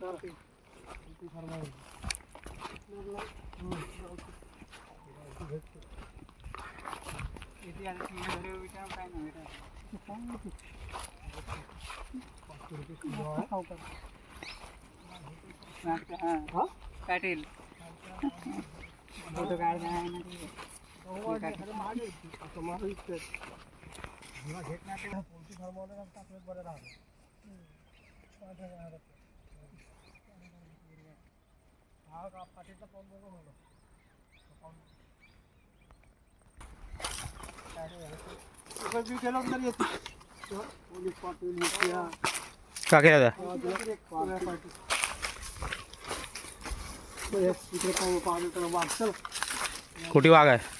पाटील घेत नाही पोल्ट्री फार्मवाल्याला टाकलं बरं राहतं का कुटी वाग है।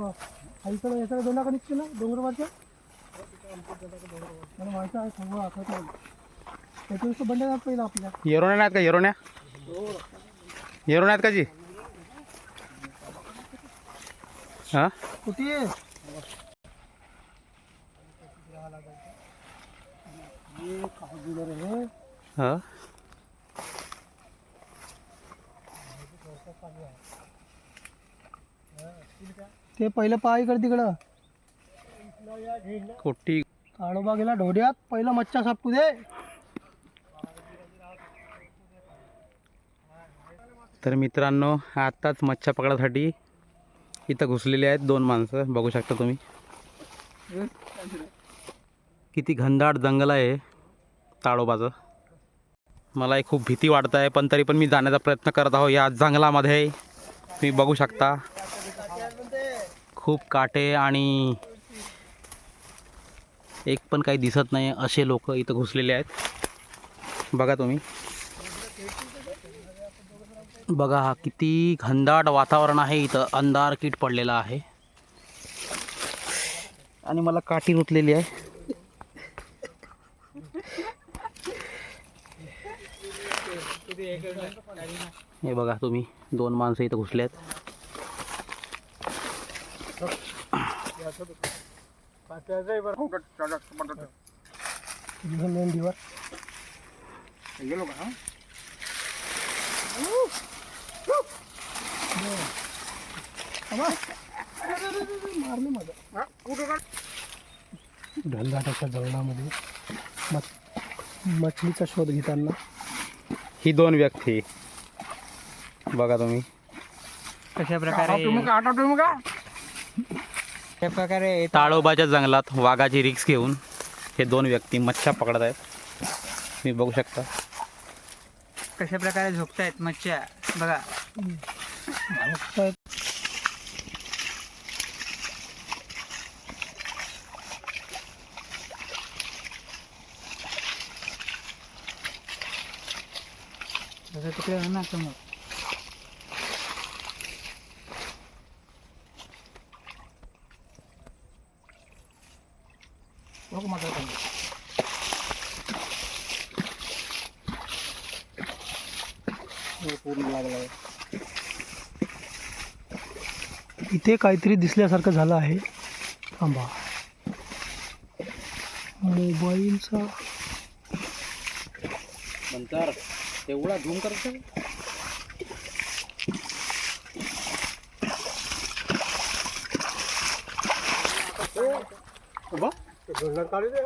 आईकडे याच्याकडे दोनाकडे निघते ना डोंगरवारच्या मला माहिती आहे सांगू आठवत नाही त्याच्यावर बंड जात पहिला आपल्या येरोण्या नाहीत का येरोण्या येरोण्या आहेत का जी? हा? कुठे ये काय दिलं रे हा? ते पहिलं पाय इकडे तिकडं. कोटी काळोबा गेला ढोड्यात पहिलं मच्छा सापू दे. तर मित्रांनो आत्ताच मच्छा पकडासाठी इथं घुसलेले आहेत दोन माणसं. बघू शकता तुम्ही. किती घनदाट जंगल आहे ताडोबाचं मला खूप भीती वाटत आहे पण तरी पण मी जाण्याचा प्रयत्न करत आहो या जंगलामध्ये. तुम्ही बघू शकता. खूप काटे आणि एक पण काही दिसत नाही असे लोक इथं घुसलेले आहेत. बघा तुम्ही. बघा हा किती घनदाट वातावरण आहे इथं. अंधार कीट पडलेला आहे. आणि मला काठी रुतलेली आहे. हे बघा तुम्ही. दोन माणसं इथं घुसले आहेत. मेंढीवर मारले माझं घनदाटाच्या जंगलामध्ये मच- मछलीचा शोध घेताना. ही दोन व्यक्ती. बघा तुम्ही. कशा प्रकारे प्रकारे ताळोबाच्या जंगलात वाघाची रिक्स घेऊन हे दोन व्यक्ती मच्छा पकडत आहेत. तुम्ही बघू शकता. कशा प्रकारे झोपतायत मच्छ्या? बघा. तिकडे ना समोर. बघ माझा पूर्ण लागला इथे काहीतरी दिसल्यासारखं झालं आहे. थांबा. मोबाईलचा नंतर तेवढा झूम करतो काढू दे